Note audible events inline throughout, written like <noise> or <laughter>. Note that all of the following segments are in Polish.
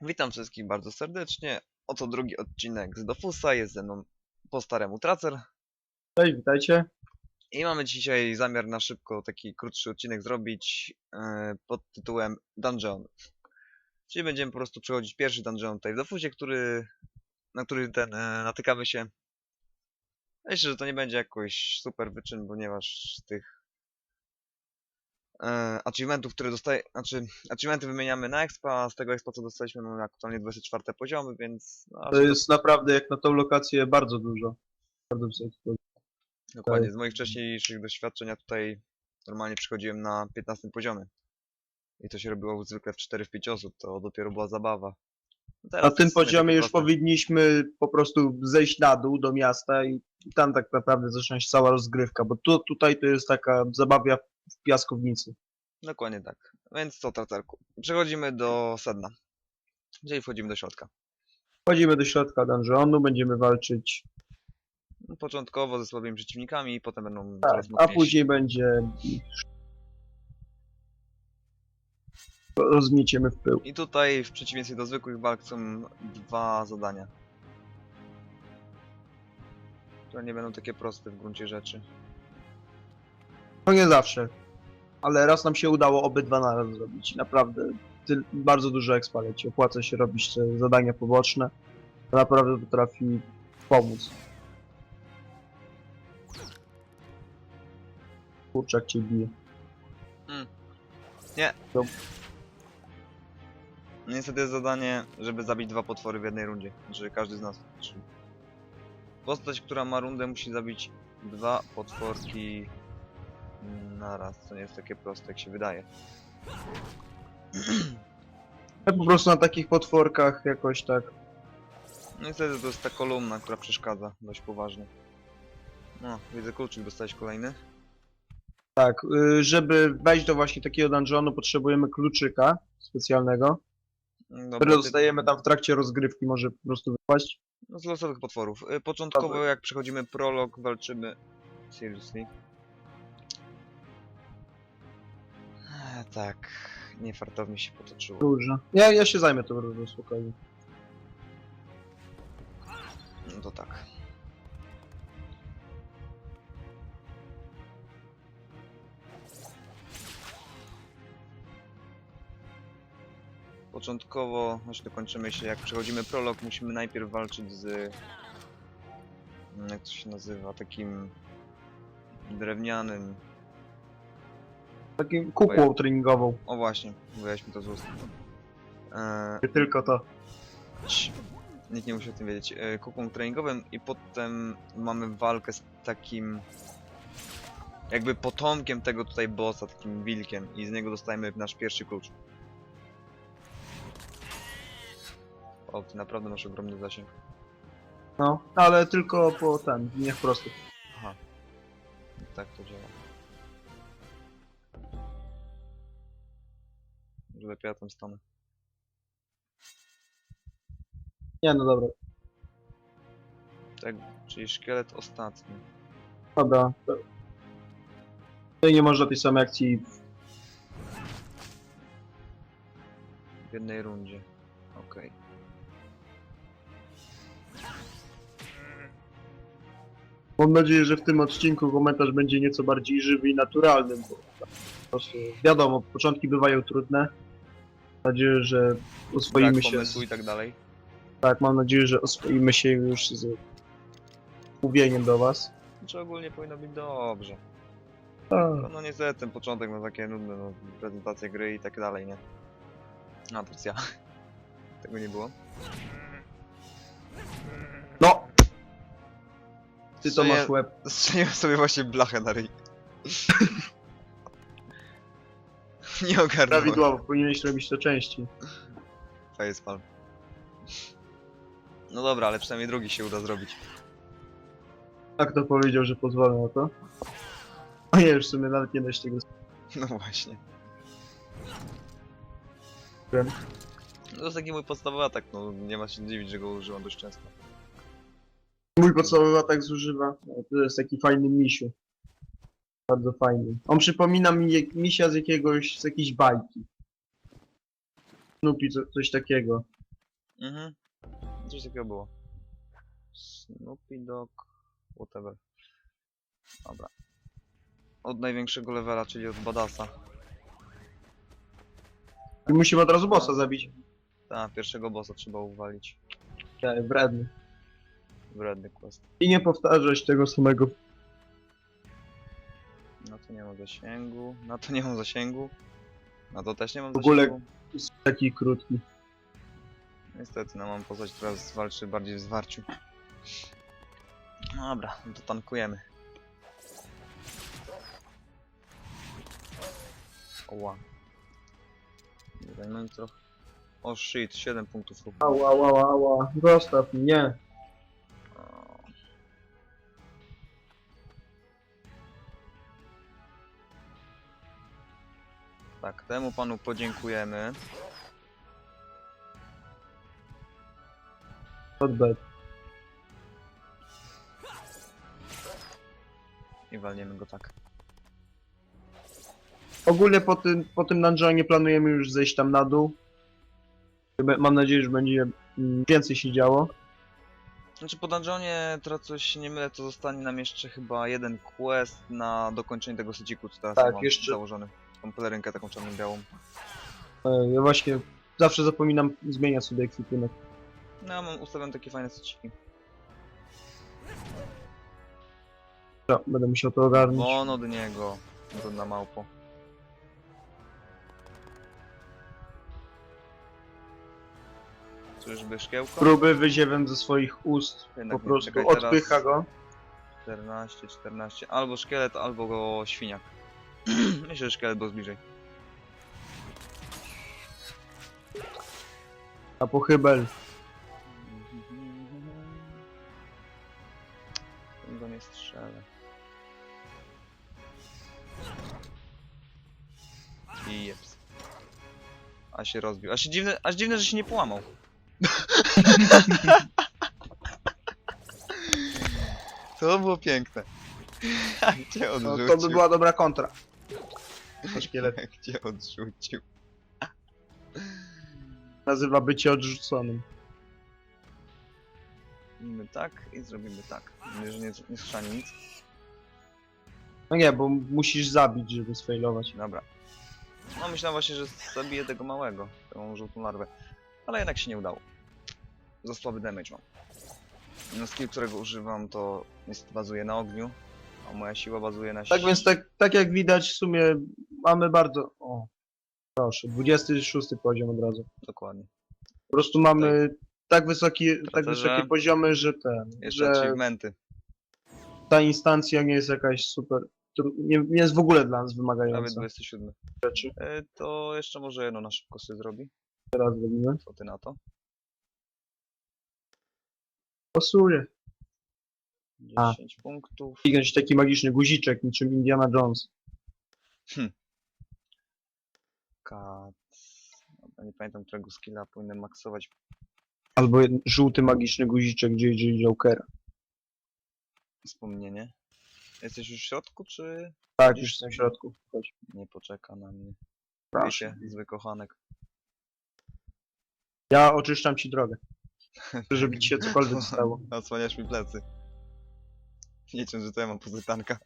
Witam wszystkich bardzo serdecznie. Oto drugi odcinek z Dofusa. Jest ze mną po staremu Tracer. Cześć, witajcie. I mamy dzisiaj zamiar na szybko taki krótszy odcinek zrobić e, pod tytułem Dungeon. Czyli będziemy po prostu przechodzić pierwszy dungeon tutaj w Dofusie, który, na który ten e, natykamy się. Myślę, że to nie będzie jakoś super wyczyn, ponieważ tych e, achievementów, które dostaje, znaczy achievementy wymieniamy na expa, a z tego expa co dostaliśmy mamy aktualnie 24 poziomy, więc no, To jest naprawdę jak na tą lokację bardzo dużo. Bardzo. Dokładnie, z moich wcześniejszych doświadczeń ja tutaj normalnie przychodziłem na 15 poziomie. I to się robiło zwykle w 4 w 5 osób, to dopiero była zabawa. No teraz Na tym jest w sumie poziomie takie już proste. powinniśmy po prostu zejść na dół do miasta i tam tak naprawdę zacząć cała rozgrywka, bo tu, tutaj to jest taka zabawa w piaskownicy. Dokładnie tak. Więc co, tracerku? Przechodzimy do sedna. Czyli wchodzimy do środka. Wchodzimy do środka dungeonu, będziemy walczyć, Początkowo ze słabymi przeciwnikami i potem będą tak, coraz a mocniejsi. później będzie rozmieciemy w pył. I tutaj w przeciwieństwie do zwykłych walk są dwa zadania. Które nie będą takie proste w gruncie rzeczy. No nie zawsze, ale raz nam się udało obydwa naraz zrobić. Naprawdę ty, bardzo dużo expa leci. Opłaca się robić te zadania poboczne. To naprawdę potrafi pomóc. Kurczak cię bije. No Niestety jest zadanie, żeby zabić dwa potwory w jednej rundzie. Znaczy każdy z nas. Postać, która ma rundę musi zabić dwa potworki naraz. To nie jest takie proste jak się wydaje. <clears throat> Ja po prostu na takich potworkach jakoś tak. No niestety to jest ta kolumna, która przeszkadza dość poważnie. No, widzę kluczyk, dostałeś kolejny. Tak, y, żeby wejść do właśnie takiego dungeonu potrzebujemy kluczyka specjalnego, Dobra, który ty- dostajemy tam w trakcie rozgrywki, może po prostu wypaść. No z losowych potworów. Y, Początkowo Dobra. jak przechodzimy prolog, walczymy... Seriously? Eee, Tak, niefartownie się potoczyło. Dużo. Ja, ja się zajmę tym różą, spokojnie. No to tak. Początkowo, znaczy dokończymy się, jak przechodzimy prolog, musimy najpierw walczyć z... mm, Jak to się nazywa? Takim... Drewnianym... Takim kukłą treningową. O właśnie, wyjaś mi to z ust. Eee, Nie tylko to. Cii. Nikt nie musi o tym wiedzieć. E, Kukłą treningowym i potem mamy walkę z takim jakby potomkiem tego tutaj bossa, takim wilkiem i z niego dostajemy nasz pierwszy klucz. O, ty naprawdę masz ogromny zasięg. No, ale tylko po ten, liniach prostych. Aha. Tak to działa. Lepiej ja tam stanę. Nie, no dobra. Tak, czyli szkielet ostatni. Dobra. Tutaj nie można tej samej akcji. W jednej rundzie. Okej. Mam nadzieję, że w tym odcinku komentarz będzie nieco bardziej żywy i naturalny, bo po prostu wiadomo, początki bywają trudne. Mam nadzieję, że oswoimy Brak się. pomysłu Z, i tak dalej. tak, mam nadzieję, że oswoimy się już z mówieniem do was. Znaczy ogólnie powinno być dobrze. A, No, no niestety ten początek ma takie nudne, no, prezentacje gry i tak dalej, nie? A, to jest ja. <laughs> Tego nie było. No! Ty to masz łeb. <laughs> Strzeliłem sobie właśnie blachę na ryj. <laughs> <laughs> nie ogarnąłem. Prawidłowo, powinieneś robić to częściej. Facepalm. No dobra, ale przynajmniej drugi się uda zrobić. Tak to powiedział, że pozwolę na to. A nie, już w sumie nawet nie da się tego No właśnie. No to jest taki mój podstawowy atak, no nie ma się dziwić, że go używam dość często. Mój podstawowy atak zużywa. To jest taki fajny misiu. Bardzo fajny. On przypomina mi jak misia z jakiegoś, z jakiejś bajki. Snoopy, co, coś takiego. Mhm. Coś takiego było. Snoopy Dog, whatever. Dobra. Od największego levela, czyli od Badasa. I musimy od razu bossa zabić. Tak, pierwszego bossa trzeba uwalić. Tak, wredny. Wredny quest. I nie powtarzać tego samego. Na to nie mam zasięgu, na to nie mam zasięgu. Na to też nie mam W ogóle- zasięgu. Taki krótki. Niestety, no mam postać, która walczy bardziej w zwarciu. Dobra, no to tankujemy. Oła. Zajmę trochę. O shit, 7 punktów ruchu. Ała, ała, ała. Zostaw mnie. Temu panu podziękujemy. Bad. I walniemy go tak. Ogólnie po tym, po tym dungeonie planujemy już zejść tam na dół. Mam nadzieję, że będzie mm, więcej się działo. Znaczy po dungeonie, teraz coś się nie mylę, to zostanie nam jeszcze chyba jeden quest na dokończenie tego syciku, co teraz Tak, mam jeszcze- założony. Tą pelerynkę taką czarno-białą. E, Ja właśnie zawsze zapominam zmieniać sobie ekwipunek. No ja mam ustawione takie fajne syciki. No, będę musiał to ogarnąć. Won od niego, brudna małpo. Czyżby szkiełko? Próby wyziewem ze swoich ust. Jednak Po nie, prostu czekaj, teraz- odpycha go. 14, 14. Albo szkielet, albo go świniak. <clears throat> Myślę, że szkielet był bliżej. A pochybel. Tym go nie strzelę. I jeps. A się rozbił. Aż dziwne, aż dziwne, że się nie połamał. <laughs> To było piękne. <laughs> Jak cię No, to by była dobra kontra. To szkielet cię odrzucił. nazywa bycie odrzuconym. Zrobimy tak i zrobimy tak. Że nie, nie schrzani nic. No nie, bo musisz zabić, żeby sfailować. Dobra. No myślałem właśnie, że zabiję tego małego, tą żółtą larwę. Ale jednak się nie udało. Za słaby damage mam. No skill, którego używam to niestety bazuje na ogniu, a moja siła bazuje na Tak więc tak, tak jak widać w sumie mamy bardzo... O, proszę, 26 poziom od razu. Dokładnie. Po prostu mamy tak, wysoki, tak wysokie poziomy, że ten, Jeszcze że achievementy. ta instancja nie jest jakaś super... tru- Nie, nie jest w ogóle dla nas Prawie wymagająca 27. rzeczy. E, to jeszcze może jedno na szybko sobie zrobi. Teraz robimy. Co ty na to? Pasuje. 10 A. punktów. Kliknąć taki magiczny guziczek, niczym Indiana Jones. Kat. Dobra, nie pamiętam którego skilla powinienem maksować. Albo żółty magiczny guziczek JJ Jokera. Wspomnienie. Jesteś już w środku, czy Tak, Gdzieś już jestem w środku. Chodź. nie poczeka na mnie? Proszę. Zły kochanek. Ja oczyszczam ci drogę. <laughs> Żeby ci się cokolwiek <laughs> stało. Odsłaniasz mi plecy. Niczym, że to ja mam pozytanka.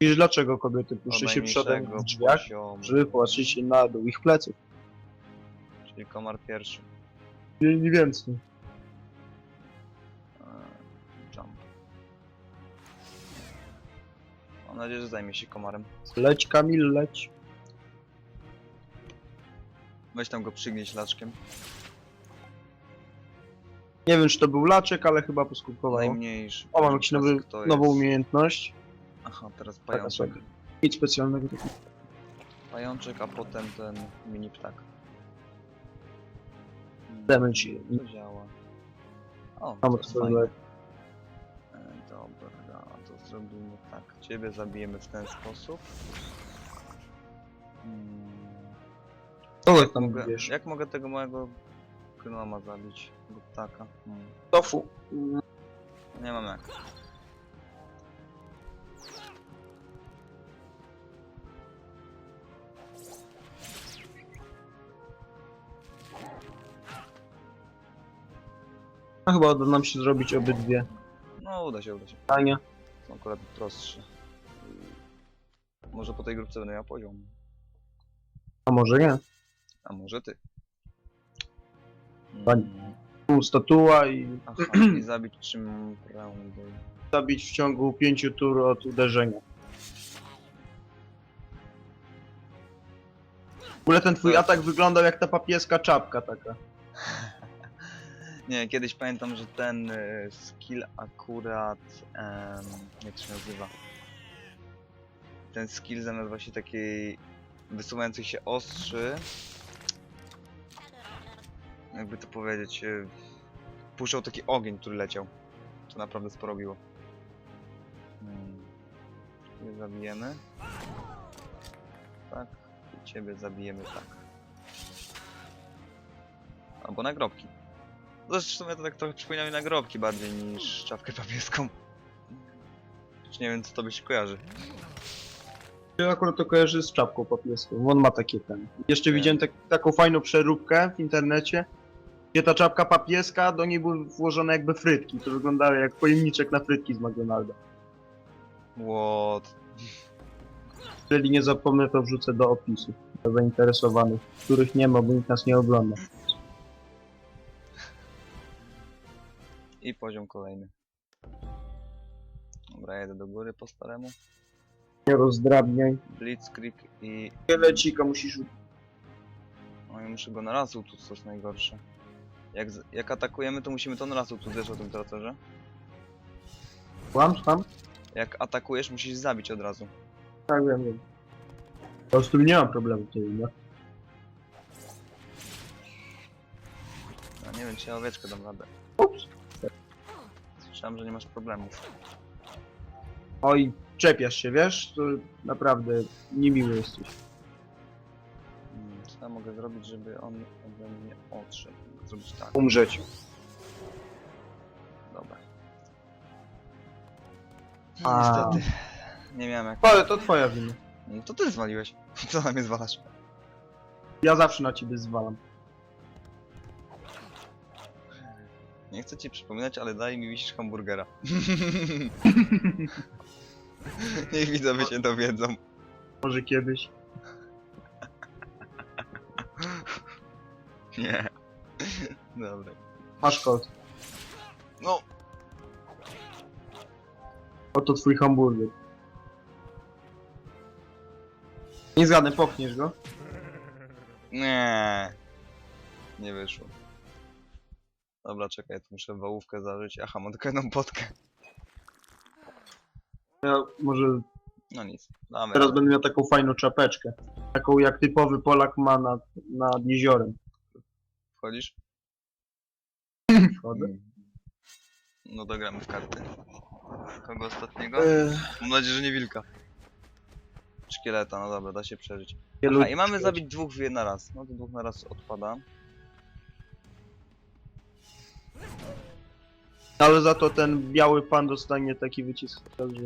Wiesz dlaczego kobiety Od puszczą się przodem w drzwiach? poziomu. Żeby popatrzeć się na dół ich pleców. Czyli komar pierwszy. Nie, nie więcej. Eee, Jump. Mam nadzieję, że zajmie się komarem. Leć Kamil, leć. Weź tam go przygnieść laczkiem. Nie wiem czy to był laczek, ale chyba poskutkowało. Najmniejszy. O, mam jakiś nowy, nową umiejętność. Aha, teraz pajączek. sobie. Nic specjalnego. Pajączek, a potem ten mini ptak. Hmm, Damage. To działa. O, Mamy to jest fajne. E, Dobra, to zrobimy tak. Ciebie zabijemy w ten sposób. Hmm, ty tam mogę, wiesz? jak mogę tego małego gnoma zabić? Ptaka. Hmm. Tofu. Nie mam jak. No chyba uda nam się zrobić obydwie No, uda się, uda się. pytania. Są akurat prostsze. Może po tej grupce będę miał poziom. A może nie. A może ty. Pani. Tu statua i Aha, <clears throat> i zabić zabić w ciągu pięciu tur od uderzenia. W ogóle ten twój Tak. atak wyglądał jak ta papieska czapka taka. <laughs> Nie, kiedyś pamiętam, że ten y, skill akurat. em, jak się nazywa? Ten skill zamiast właśnie takiej wysuwających się ostrzy. Jakby to powiedzieć. y, puszczał taki ogień, który leciał. To naprawdę sporo robiło. Hmm. Ciebie zabijemy. Tak. I ciebie zabijemy tak. Albo nagrobki. Zresztą ja to tak trochę przypomina mi nagrobki bardziej niż czapkę papieską. Czy nie wiem co to się kojarzy. Ja akurat to kojarzy z czapką papieską. On ma takie ten. Jeszcze Nie. widziałem tak, taką fajną przeróbkę w internecie, gdzie ta czapka papieska, do niej były włożone jakby frytki. To wyglądało jak pojemniczek na frytki z McDonalda. What? Jeżeli nie zapomnę, to wrzucę do opisu dla zainteresowanych, których nie ma, bo nikt nas nie ogląda. I poziom kolejny. Dobra, jedę do góry po staremu. Nie rozdrabniaj. Blitzkrieg i... Kielecika musisz No i muszę go na raz tu co jest najgorsze. Jak, z- jak atakujemy to musimy to na raz tu o tym tracerze. Kłam, tam? Jak atakujesz musisz zabić od razu. Tak, wiem, wiem. Po prostu nie mam problemu tutaj, nie? Ja nie wiem czy ja owieczkę dam radę. Ups. Słyszałem, że nie masz problemów. Oj, czepiasz się, wiesz? To naprawdę niemiły jesteś. Mogę zrobić, żeby on ode mnie odszedł? Mogę zrobić tak. Umrzeć. Dobra. A. Niestety. Nie miałem jak. Ale to twoja wina. No to ty zwaliłeś. <laughs> Co na mnie zwalasz? Ja zawsze na ciebie zwalam. Nie chcę ci przypominać, ale daj mi wisisz hamburgera. <laughs> <laughs> Niech widzowie się dowiedzą. Może kiedyś. Nie. <laughs> Dobra. Masz kod. No, Oto twój hamburger. Nie zgadnę, popchniesz go. nie. Nie wyszło. Dobra, czekaj, tu muszę wałówkę zażyć. Aha, mam tylko jedną potkę. Ja może No nic, damy. teraz radę. będę miał taką fajną czapeczkę. Taką jak typowy Polak ma nad, nad jeziorem. Wchodzisz? Wchodzę. No dogramy w karty. Kogo ostatniego? Eee, Mam nadzieję, że nie wilka. Szkieleta, no dobra, da się przeżyć. Aha, i mamy zabić dwóch w na raz. No to dwóch na raz odpada. Ale za to ten biały pan dostanie taki wycisk, także...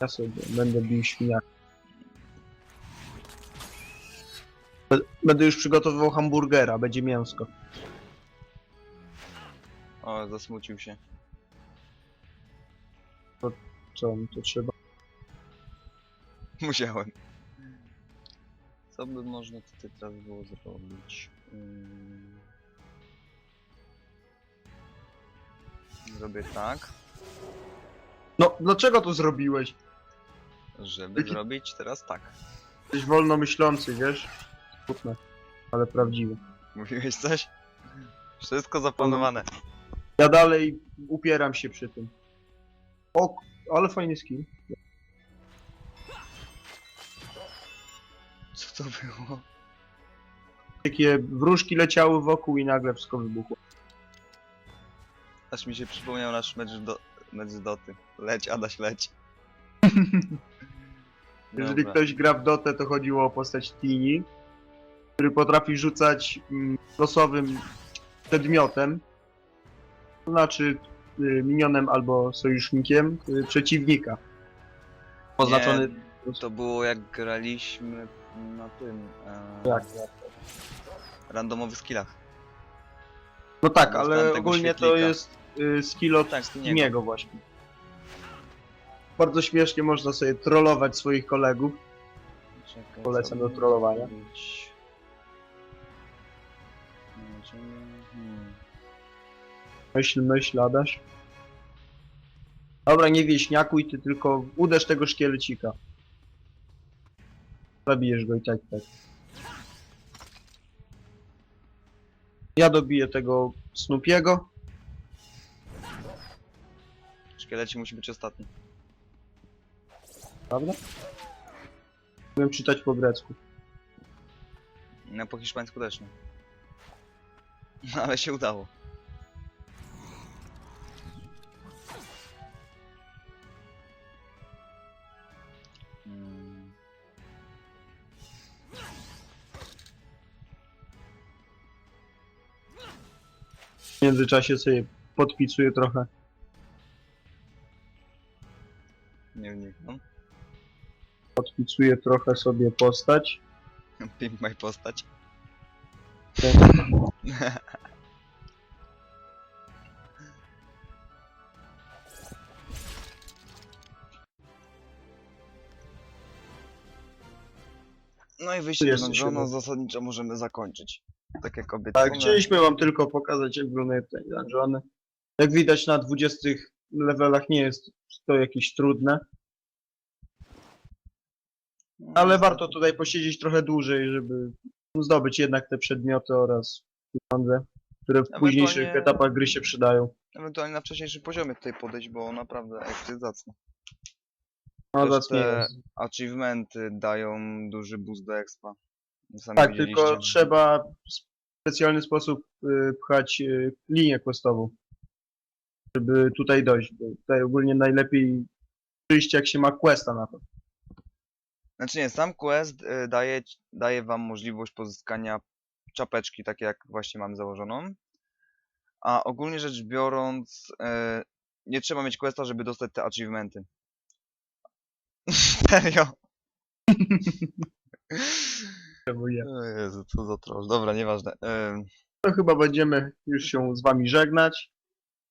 Ja sobie będę bił świniak. Będę już przygotowywał hamburgera, będzie mięsko. O, zasmucił się. Co mi to trzeba? <laughs> Musiałem. Co by można tutaj teraz było zrobić? Mm. Zrobię tak, No, dlaczego to zrobiłeś? żeby zrobić teraz tak. Jesteś wolnomyślący, wiesz? Smutne, ale prawdziwe. Mówiłeś coś? Wszystko zaplanowane. Ja dalej upieram się przy tym. O, ale fajny skin. Co to było? Takie wróżki leciały wokół i nagle wszystko wybuchło. Aż mi się przypomniał nasz mecz, do, mecz Doty. Leć, Adaś, leć. <laughs> Jeżeli Dobra. ktoś gra w Dotę, to chodziło o postać Tini, który potrafi rzucać mm, losowym przedmiotem, to znaczy y, minionem albo sojusznikiem y, przeciwnika. Oznaczony... Nie, to było jak graliśmy na tym... E, Jak? randomowych skillach. No tak, ale ogólnie to świetlika. jest y, skill od Tak, z niego. niego właśnie. Bardzo śmiesznie można sobie trollować swoich kolegów. Czekaj, Polecam do trollowania. Zobaczymy. Hmm. Myśl, myśl, Adaś. Dobra, nie wieśniakuj, ty tylko uderz tego szkielecika. Zabijesz go i tak, tak. Ja dobiję tego Snoopiego. Szkieleci musi być ostatni. Prawda? Umiem czytać po grecku. No po hiszpańsku też nie. <laughs> Ale się udało. W międzyczasie sobie podpisuję trochę. Nie wnikam. Podpisuję trochę sobie postać. <laughs> Pimp my postać. No i wyjście jest jeden. zasadniczo możemy zakończyć. Tak jak Tak, obiecane. chcieliśmy wam tylko pokazać jak wyglądają te dungeony. Jak widać na 20 levelach nie jest to jakieś trudne, No, ale warto tutaj posiedzieć trochę dłużej, żeby zdobyć jednak te przedmioty oraz pieniądze, które w Ewentualnie- późniejszych etapach gry się przydają. Ewentualnie na wcześniejszym poziomie tutaj podejść, bo naprawdę jak jest zacne. No, Też te-. Achievementy dają duży boost do expa. Sami Tak, widzieliście. tylko trzeba w specjalny sposób y, pchać y, linię questową, żeby tutaj dojść. Bo tutaj ogólnie najlepiej przyjść jak się ma questa na to. Znaczy nie, sam quest y, daje, daje wam możliwość pozyskania czapeczki, takie jak właśnie mam założoną. A ogólnie rzecz biorąc, y, nie trzeba mieć questa, żeby dostać te achievementy. <laughs> Serio? O Jezu, co za troll. Dobra, nieważne. Ym, To chyba będziemy już się z wami żegnać.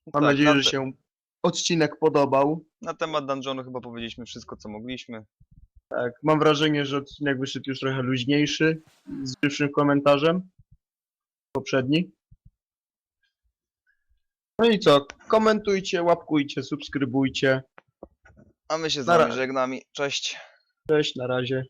Mam tak, nadzieję, na, że się odcinek podobał. na temat dungeonu chyba powiedzieliśmy wszystko, co mogliśmy. Tak, mam wrażenie, że odcinek wyszedł już trochę luźniejszy, z żywszym komentarzem. Poprzedni. No i co? Komentujcie, łapkujcie, subskrybujcie. A my się z Na wami ra- żegnamy. Cześć. Cześć, na razie.